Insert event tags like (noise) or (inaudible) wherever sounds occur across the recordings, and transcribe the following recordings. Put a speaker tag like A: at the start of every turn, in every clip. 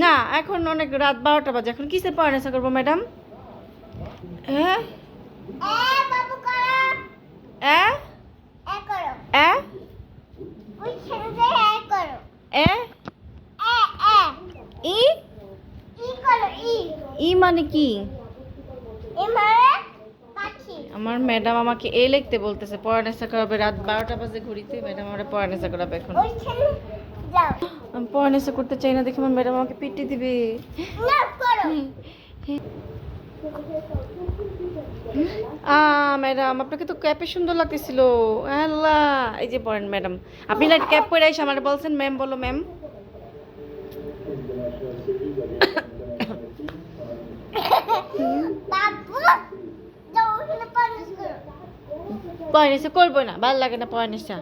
A: না, এখন অনেক রাত বারোটা বাজে। এখন কিসের পড়াশোনা করব, ম্যাডাম? হ্যাঁ? ই? মানে কি? আমার ম্যাডাম আমাকে এ লিখতে বলতেছে পড়াশোনা করাবে রাত বারোটা বাজে ঘুরিতে ম্যাডাম আমার পড়াশোনা করাবে এখন। আমি পড়াশোনা করতে চাই না দেখে আমার ম্যাডাম আমাকে পিটি দিবে। আ ম্যাডাম আপনাকে তো ক্যাপে সুন্দর লাগতেছিল। আল্লাহ এই যে পড়েন ম্যাডাম। আপনি না ক্যাপ পরে এসে আমার বলছেন ম্যাম বলো ম্যাম। পড়াশোনা করব না ভালো লাগে না পড়াশোনা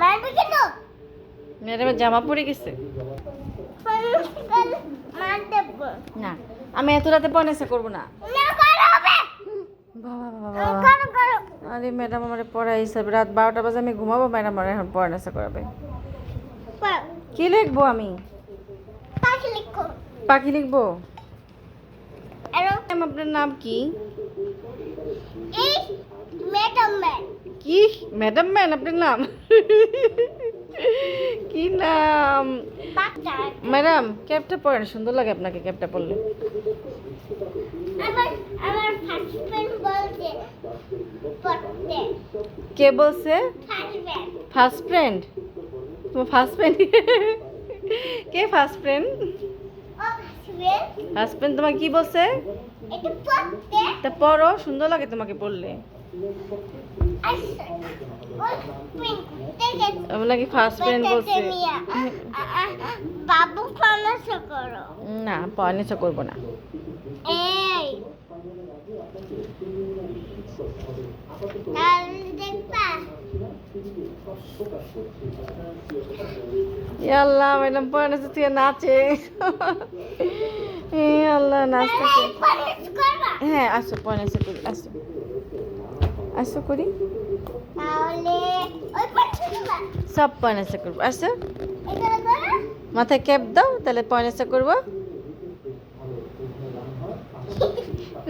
B: মারবে কেন
A: ম্যাডামের জামা পরে গেছে? না আমি এত রাতে পড়াশোনা করব না। বাবা বাবা আরে ম্যাডাম আমার পড়াই হিসাবে রাত বারোটা বাজে আমি ঘুমাবো ম্যাডাম আমার এখন পড়াশোনা করাবে।
B: করো
A: কি লিখব আমি?
B: পাখি লিখো
A: পাখি লিখব? আপনার নাম কি? কি? ম্যাডাম ম্যান আপনার নাম? কি নাম? ম্যাডাম ক্যাবটা পরেন সুন্দর লাগে আপনাকে ক্যাবটা পরলে। কে বলছে? ফার্স্ট ফ্রেন্ড তোমার ফার্স্ট ফ্রেন্ড কে ফার্স্ট ফ্রেন্ড ফার্স্ট ফ্রেন্ড তোমাকে কি বলছে? তা পড়ো সুন্দর লাগে তোমাকে পড়লে। আমার ফার্স্ট ফ্রেন্ড বলছে।
B: বাবু ফানাস করো।
A: না করব
B: এই।
A: ম্যাডাম থেকে নাচে। এ আল্লাহ
B: করবা?
A: হ্যাঁ আসো পড়াশোনা করি আসো। আসো করি। সব পড়াশোনা করব। আসো। মাথায় ক্যাপ দাও তাহলে পড়াশোনা করব।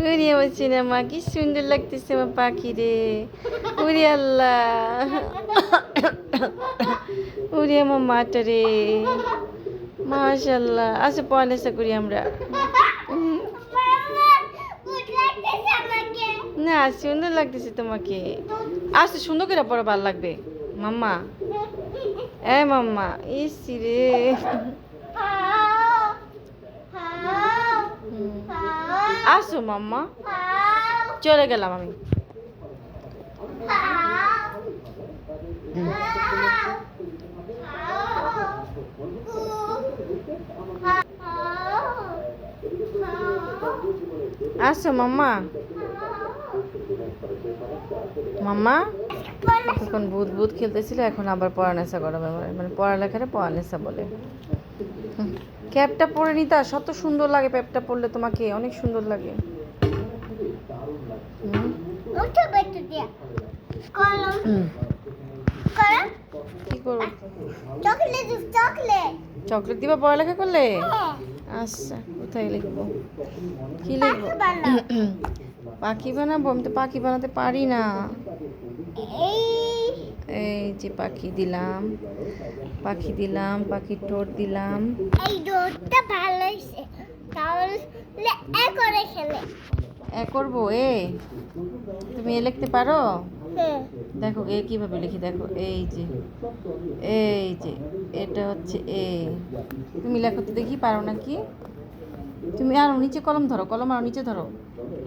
A: উড়িয়ে বলছি না মা কি সুন্দর লাগতেছে আমার পাখি রে। উড়ি আল্লাহ। উড়ি আমার মাটা রে। মাশাল্লাহ আসো পড়াশোনা করি আমরা। না, সুন্দর লাগতেছে তোমাকে। আসো সুন্দর করে পড়া ভালো লাগবে। মাম্মা। এ মাম্মা, ইস রে। আসো মাম্মা। চলে গেলাম আমি। আসো মাম্মা মাম্মা তখন ভূত ভূত খেলতেছিল এখন আবার পড়ানেসা করাবে আমার। মানে পড়ালেখাটা পড়ানেসা বলে। হুম। ক্যাপটা পরে নিতা কত সুন্দর লাগে ক্যাপটা পরলে তোমাকে অনেক সুন্দর লাগে। কি করব?
B: চকলেট
A: দিবা পড়ালেখা করলে? আচ্ছা কোথায় লিখব? কি লিখব? (coughs) পাখি বানাবো? আমি তো পাখি বানাতে পারি না।
B: এই।
A: যে পাখি দিলাম পাখি দিলাম পাখির ঠোঁট দিলাম।
B: এই ডোরটা ভালো হয়েছে। তাহলে এ করে খেলে।
A: এ করব? এ? তুমি এ লিখতে পারো?
B: হুম
A: দেখো এ কীভাবে লিখি দেখো এই যে এই যে এটা হচ্ছে এ। তুমি লেখো তো দেখি পারো নাকি? তুমি আরও নিচে কলম ধরো কলম আরও নিচে ধরো।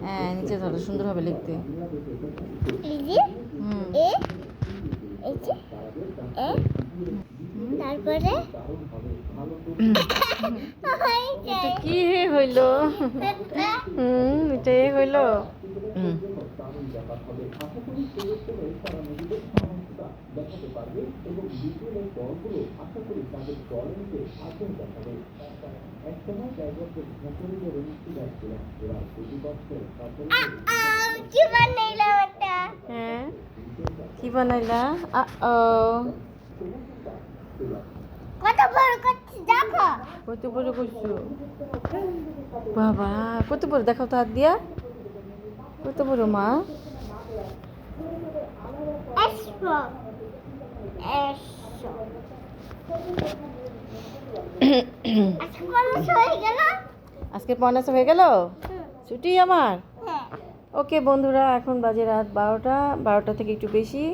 A: হ্যাঁ নিচে ধরো সুন্দরভাবে লিখতে।
B: এই যে এ এই যে এ তারপরে? (laughs)
A: এটা কি হইল? (laughs) হুম। এটা এ হইল
B: কি
A: হ্যাঁ কি বানাইলা? আ
B: দেখো।
A: কত বড় করছ? বাবা কত বড়? দেখাও তো হাত দিয়া। কত বড় মা?
B: আজকে কোন হয়ে গেল?
A: ছুটি আমার?
B: হ্যাঁ।
A: ওকে বন্ধুরা এখন বাজে রাত বারোটা বারোটা থেকে একটু বেশি।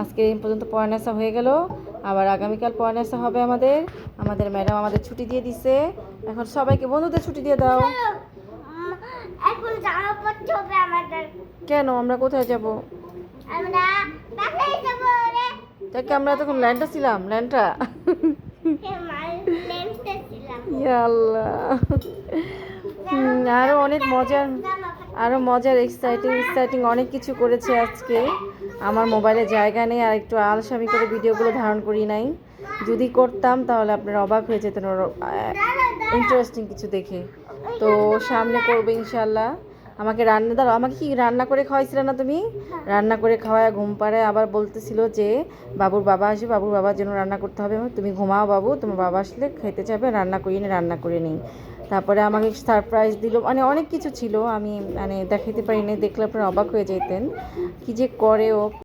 A: আজকে এই পর্যন্ত পয়নাসা হয়ে গেল। আবার আগামীকাল পয়নাসা হবে আমাদের। আমাদের ম্যাডাম আমাদের ছুটি দিয়ে দিছে। এখন সবাইকে বন্ধুদের ছুটি দিয়ে দাও। কেন? আমরা কোথায় যাব?
B: রে।
A: আমরা তখন ল্যান্ডটা ছিলাম ল্যান্ডটা? আল্লাহ হুম, আরও অনেক মজার
B: জামা পড়তে-
A: আরও মজার এক্সাইটিং এক্সাইটিং অনেক কিছু করেছে আজকে। আমার মোবাইলে জায়গা নেই, আর একটু আলসামি করে ভিডিওগুলো ধারণ করি নাই। যদি করতাম তাহলে আপনারা অবাক হয়ে যেতেন। ইন্টারেস্টিং কিছু দেখে। তো সামনে করবে ইনশাল্লাহ। আমাকে রান্না দাও। আমাকে কি রান্না করে খাওয়াইছিলে না তুমি? রান্না করে খাওয়ায় ঘুম পাড়ায় আবার বলতেছিল যে বাবুর বাবা আসবে বাবুর বাবার জন্য রান্না করতে হবে। তুমি ঘুমাও বাবু তোমার বাবা আসলে খেতে চাবে রান্না করিয়ে রান্না করে নিই। তারপরে আমাকে সারপ্রাইজ দিল। মানে অনেক কিছু ছিল আমি মানে দেখাতে পারি না দেখলে আপনারা অবাক হয়ে যেতেন কি যে করে ও